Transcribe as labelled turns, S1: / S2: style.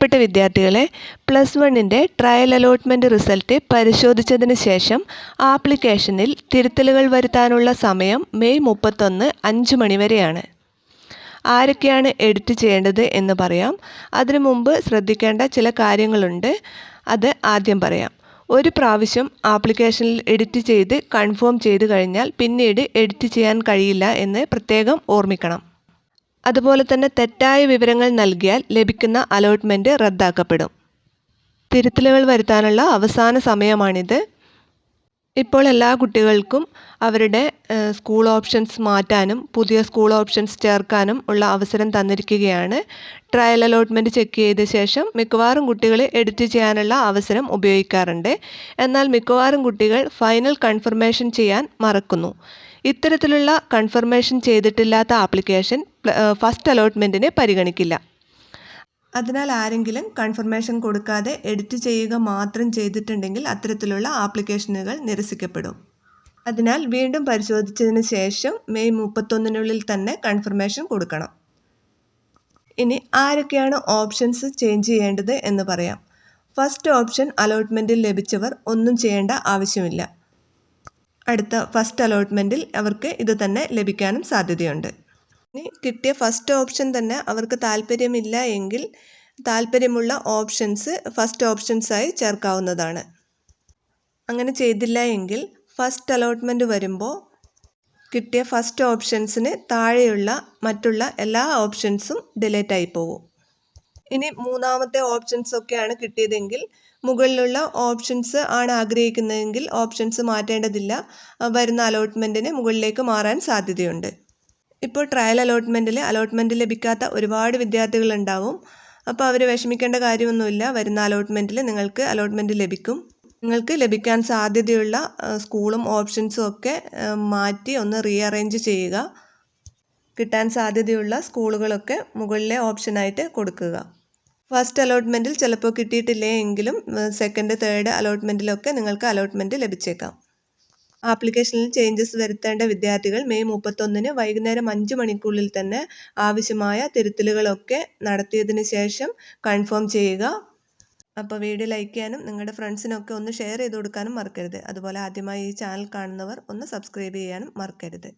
S1: പ്രിയപ്പെട്ട വിദ്യാർത്ഥികളെ പ്ലസ് വണ്ണിന്റെ ട്രയൽ അലോട്ട്മെന്റ് റിസൾട്ട് പരിശോധിച്ചതിന് ശേഷം ആപ്ലിക്കേഷനിൽ തിരുത്തലുകൾ വരുത്താനുള്ള സമയം മെയ് മുപ്പത്തൊന്ന് അഞ്ച് മണിവരെയാണ് ആരൊക്കെയാണ് എഡിറ്റ് ചെയ്യേണ്ടത് എന്ന് പറയാം. അതിനു മുമ്പ് ശ്രദ്ധിക്കേണ്ട ചില കാര്യങ്ങളുണ്ട്. അത് ആദ്യം പറയാം. ഒരു പ്രാവശ്യം ആപ്ലിക്കേഷനിൽ എഡിറ്റ് ചെയ്ത് കൺഫേം ചെയ്ത് കഴിഞ്ഞാൽ പിന്നീട് എഡിറ്റ് ചെയ്യാൻ കഴിയില്ല എന്ന് പ്രത്യേകം ഓർമ്മിക്കണം. അതുപോലെ തന്നെ തെറ്റായ വിവരങ്ങൾ നൽകിയാൽ ലഭിക്കുന്ന അലോട്ട്മെന്റ് റദ്ദാക്കപ്പെടും. തിരുത്തലുകൾ വരുത്താനുള്ള അവസാന സമയമാണിത്. ഇപ്പോൾ എല്ലാ കുട്ടികൾക്കും അവരുടെ സ്കൂൾ ഓപ്ഷൻസ് മാറ്റാനും പുതിയ സ്കൂൾ ഓപ്ഷൻസ് ചേർക്കാനും ഉള്ള അവസരം തന്നിരിക്കുകയാണ്. ട്രയൽ അലോട്ട്മെന്റ് ചെക്ക് ചെയ്ത ശേഷം മിക്കവാറും കുട്ടികൾ എഡിറ്റ് ചെയ്യാനുള്ള അവസരം ഉപയോഗിക്കാറുണ്ട്. എന്നാൽ മിക്കവാറും കുട്ടികൾ ഫൈനൽ കൺഫർമേഷൻ ചെയ്യാൻ മറക്കുന്നു. ഇത്തരത്തിലുള്ള കൺഫർമേഷൻ ചെയ്തിട്ടില്ലാത്ത ആപ്ലിക്കേഷൻ ഫസ്റ്റ് അലോട്ട്മെന്റിനെ പരിഗണിക്കില്ല. അതിനാൽ ആരെങ്കിലും കൺഫർമേഷൻ കൊടുക്കാതെ എഡിറ്റ് ചെയ്യുക മാത്രം ചെയ്തിട്ടുണ്ടെങ്കിൽ അത്തരത്തിലുള്ള ആപ്ലിക്കേഷനുകൾ നിരസിക്കപ്പെടും. അതിനാൽ വീണ്ടും പരിശോധിച്ചതിന് ശേഷം മെയ് മുപ്പത്തൊന്നിനുള്ളിൽ തന്നെ കൺഫർമേഷൻ കൊടുക്കണം. ഇനി ആരൊക്കെയാണ് ഓപ്ഷൻസ് ചേഞ്ച് ചെയ്യേണ്ടത് എന്ന് പറയാം. ഫസ്റ്റ് ഓപ്ഷൻ അലോട്ട്മെന്റിൽ ലഭിച്ചവർ ഒന്നും ചെയ്യേണ്ട ആവശ്യമില്ല. അടുത്ത ഫസ്റ്റ് അലോട്ട്മെന്റിൽ അവർക്ക് ഇത് തന്നെ ലഭിക്കാനും സാധ്യതയുണ്ട്. ഇനി കിട്ടിയ ഫസ്റ്റ് ഓപ്ഷൻ തന്നെ അവർക്ക് താല്പര്യമില്ല എങ്കിൽ താല്പര്യമുള്ള ഓപ്ഷൻസ് ഫസ്റ്റ് ഓപ്ഷൻസായി ചേർക്കാവുന്നതാണ്. അങ്ങനെ ചെയ്തില്ല എങ്കിൽ ഫസ്റ്റ് അലോട്ട്മെന്റ് വരുമ്പോൾ കിട്ടിയ ഫസ്റ്റ് ഓപ്ഷൻസിന് താഴെയുള്ള മറ്റുള്ള എല്ലാ ഓപ്ഷൻസും ഡിലീറ്റ് ആയി പോകും ഇനി മൂന്നാമത്തെ ഓപ്ഷൻസ് ഒക്കെയാണ് കിട്ടിയതെങ്കിൽ മുകളിലുള്ള ഓപ്ഷൻസ് ആണ് ആഗ്രഹിക്കുന്നതെങ്കിൽ ഓപ്ഷൻസ് മാറ്റേണ്ടതില്ല. വരുന്ന അലോട്ട്മെന്റിന് മുകളിലേക്ക് മാറാൻ സാധ്യതയുണ്ട്. ഇപ്പോൾ ട്രയൽ അലോട്ട്മെന്റിൽ അലോട്ട്മെന്റ് ലഭിക്കാത്ത ഒരുപാട് വിദ്യാർത്ഥികളുണ്ടാവും അപ്പോൾ അവർ വിഷമിക്കേണ്ട കാര്യമൊന്നുമില്ല. വരുന്ന അലോട്ട്മെന്റിൽ നിങ്ങൾക്ക് അലോട്ട്മെന്റ് ലഭിക്കും. നിങ്ങൾക്ക് ലഭിക്കാൻ സാധ്യതയുള്ള സ്കൂളും ഓപ്ഷൻസും ഒക്കെ മാറ്റി ഒന്ന് റീഅറേഞ്ച് ചെയ്യുക. കിട്ടാൻ സാധ്യതയുള്ള സ്കൂളുകളൊക്കെ മുകളിലെ ഓപ്ഷനായിട്ട് കൊടുക്കുക. ഫസ്റ്റ് അലോട്ട്മെന്റിൽ ചിലപ്പോൾ കിട്ടിയിട്ടില്ലേ എങ്കിലും സെക്കൻഡ് തേർഡ് അലോട്ട്മെന്റിലൊക്കെ നിങ്ങൾക്ക് അലോട്ട്മെന്റ് ലഭിച്ചേക്കാം. ആപ്ലിക്കേഷനിൽ ചേഞ്ചസ് വരുത്തേണ്ട വിദ്യാർത്ഥികൾ മെയ് മുപ്പത്തൊന്നിന് വൈകുന്നേരം അഞ്ച് മണിക്കുള്ളിൽ തന്നെ ആവശ്യമായ തിരുത്തലുകളൊക്കെ നടത്തിയതിന് ശേഷം കൺഫേം ചെയ്യുക. അപ്പോൾ വീഡിയോ ലൈക്ക് ചെയ്യാനും നിങ്ങളുടെ ഫ്രണ്ട്സിനൊക്കെ ഒന്ന് ഷെയർ ചെയ്ത് കൊടുക്കാനും മറക്കരുത്. അതുപോലെ ആദ്യമായി ഈ ചാനൽ കാണുന്നവർ ഒന്ന് സബ്സ്ക്രൈബ് ചെയ്യാനും മറക്കരുത്.